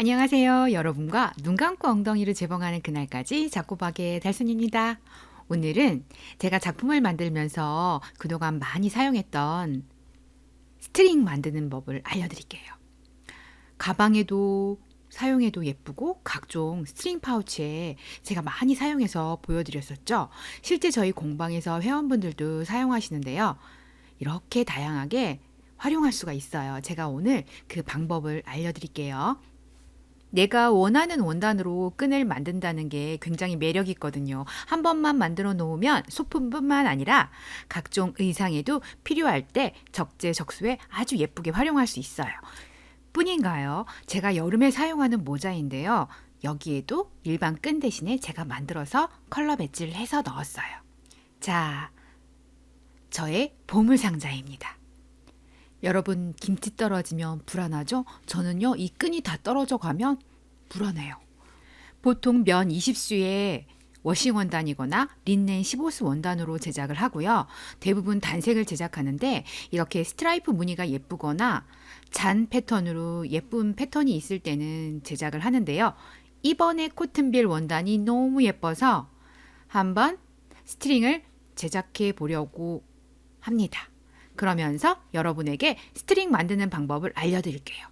안녕하세요. 여러분과 눈 감고 엉덩이를 재봉하는 그날까지 작고박의 달순입니다. 오늘은 제가 작품을 만들면서 그동안 많이 사용했던 스트링 만드는 법을 알려드릴게요. 가방에도 사용해도 예쁘고 각종 스트링 파우치에 제가 많이 사용해서 보여드렸었죠. 실제 저희 공방에서 회원분들도 사용하시는데요. 이렇게 다양하게 활용할 수가 있어요. 제가 오늘 그 방법을 알려드릴게요. 내가 원하는 원단으로 끈을 만든다는 게 굉장히 매력 있거든요. 한 번만 만들어 놓으면 소품뿐만 아니라 각종 의상에도 필요할 때 적재적소에 아주 예쁘게 활용할 수 있어요. 뿐인가요? 제가 여름에 사용하는 모자인데요. 여기에도 일반 끈 대신에 제가 만들어서 컬러 배지를 해서 넣었어요. 자, 저의 보물 상자입니다. 여러분 김치 떨어지면 불안하죠? 저는요 이 끈이 다 떨어져 가면 불안해요. 보통 면 20수의 워싱 원단이거나 린넨 15수 원단으로 제작을 하고요. 대부분 단색을 제작하는데 이렇게 스트라이프 무늬가 예쁘거나 잔 패턴으로 예쁜 패턴이 있을 때는 제작을 하는데요. 이번에 코튼빌 원단이 너무 예뻐서 한번 스트링을 제작해 보려고 합니다. 그러면서 여러분에게 스트링 만드는 방법을 알려드릴게요.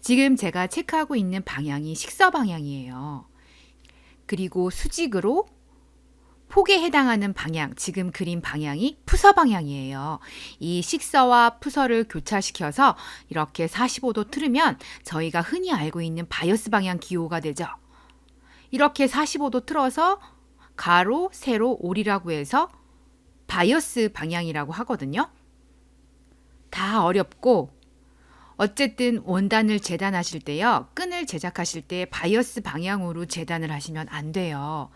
지금 제가 체크하고 있는 방향이 식서 방향이에요. 그리고 수직으로 폭에 해당하는 방향, 지금 그린 방향이 푸서 방향이에요. 이 식서와 푸서를 교차시켜서 이렇게 45도 틀으면 저희가 흔히 알고 있는 바이어스 방향 기호가 되죠. 이렇게 45도 틀어서 가로, 세로, 올이라고 해서 바이어스 방향이라고 하거든요. 다 어렵고 어쨌든 원단을 재단하실 때요. 끈을 제작하실 때 바이어스 방향으로 재단을 하시면 안 돼요.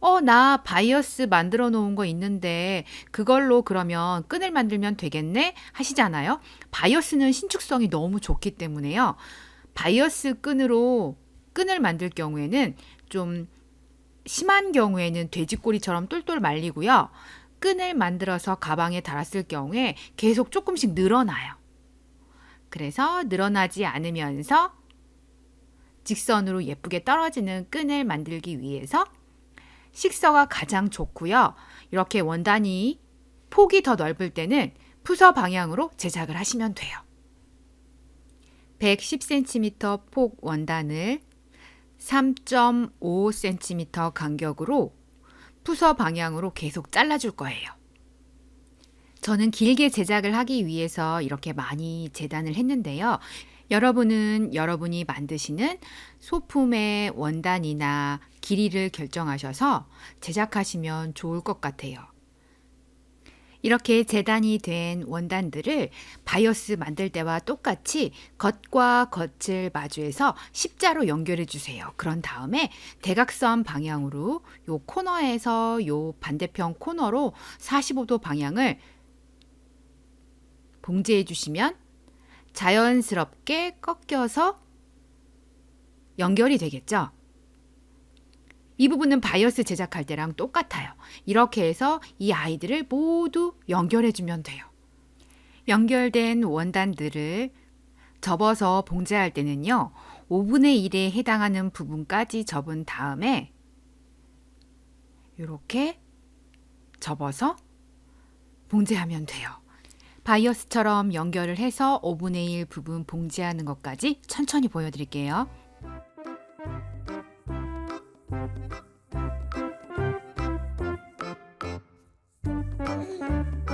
어, 나 바이어스 만들어 놓은 거 있는데 그걸로 그러면 끈을 만들면 되겠네? 하시잖아요. 바이어스는 신축성이 너무 좋기 때문에요. 바이어스 끈으로 끈을 만들 경우에는 좀 심한 경우에는 돼지꼬리처럼 똘똘 말리고요. 끈을 만들어서 가방에 달았을 경우에 계속 조금씩 늘어나요. 그래서 늘어나지 않으면서 직선으로 예쁘게 떨어지는 끈을 만들기 위해서 식서가 가장 좋고요. 이렇게 원단이 폭이 더 넓을 때는 푸서 방향으로 제작을 하시면 돼요. 110cm 폭 원단을 3.5cm 간격으로 푸서 방향으로 계속 잘라줄 거예요. 저는 길게 제작을 하기 위해서 이렇게 많이 재단을 했는데요. 여러분은 여러분이 만드시는 소품의 원단이나 길이를 결정하셔서 제작하시면 좋을 것 같아요. 이렇게 재단이 된 원단들을 바이어스 만들 때와 똑같이 겉과 겉을 마주해서 십자로 연결해 주세요. 그런 다음에 대각선 방향으로 요 코너에서 요 반대편 코너로 45도 방향을 봉제해 주시면 자연스럽게 꺾여서 연결이 되겠죠. 이 부분은 바이어스 제작할 때랑 똑같아요. 이렇게 해서 이 아이들을 모두 연결해 주면 돼요. 연결된 원단들을 접어서 봉제할 때는요. 5분의 1에 해당하는 부분까지 접은 다음에 이렇게 접어서 봉제하면 돼요. 바이어스처럼 연결을 해서 5분의 1 부분 봉제하는 것까지 천천히 보여드릴게요. Thank you.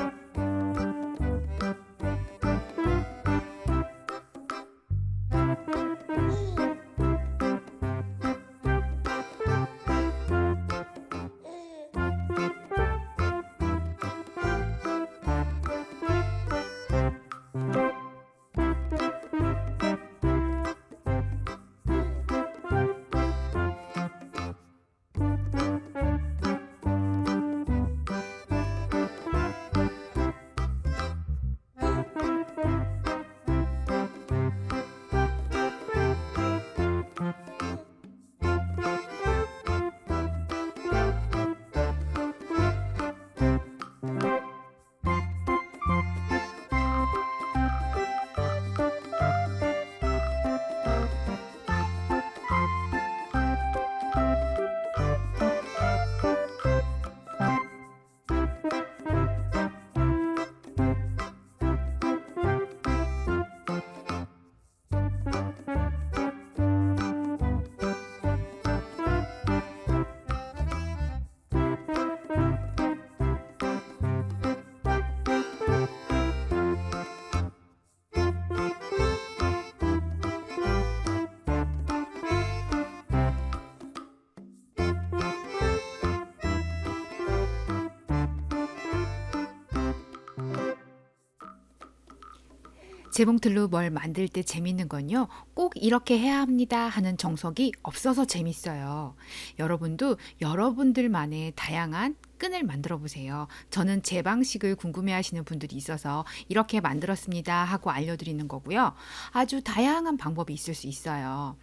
재봉틀로 뭘 만들 때 재밌는 건요. 꼭 이렇게 해야 합니다 하는 정석이 없어서 재밌어요. 여러분도 여러분들만의 다양한 끈을 만들어 보세요. 저는 제 방식을 궁금해 하시는 분들이 있어서 이렇게 만들었습니다 하고 알려드리는 거고요. 아주 다양한 방법이 있을 수 있어요.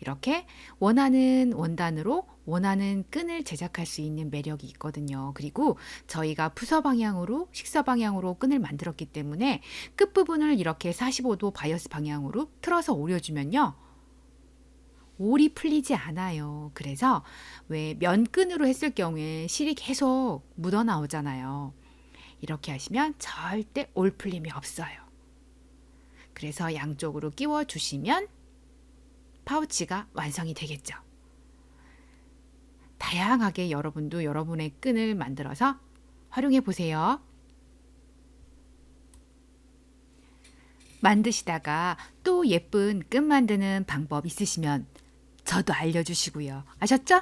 이렇게 원하는 원단으로 원하는 끈을 제작할 수 있는 매력이 있거든요. 그리고 저희가 푸서 방향으로 식사 방향으로 끈을 만들었기 때문에 끝부분을 이렇게 45도 바이어스 방향으로 틀어서 오려주면요. 올이 풀리지 않아요. 그래서 왜 면끈으로 했을 경우에 실이 계속 묻어 나오잖아요. 이렇게 하시면 절대 올 풀림이 없어요. 그래서 양쪽으로 끼워 주시면 파우치가 완성이 되겠죠. 다양하게 여러분도 여러분의 끈을 만들어서 활용해 보세요. 만드시다가 또 예쁜 끈 만드는 방법 있으시면 저도 알려주시고요. 아셨죠?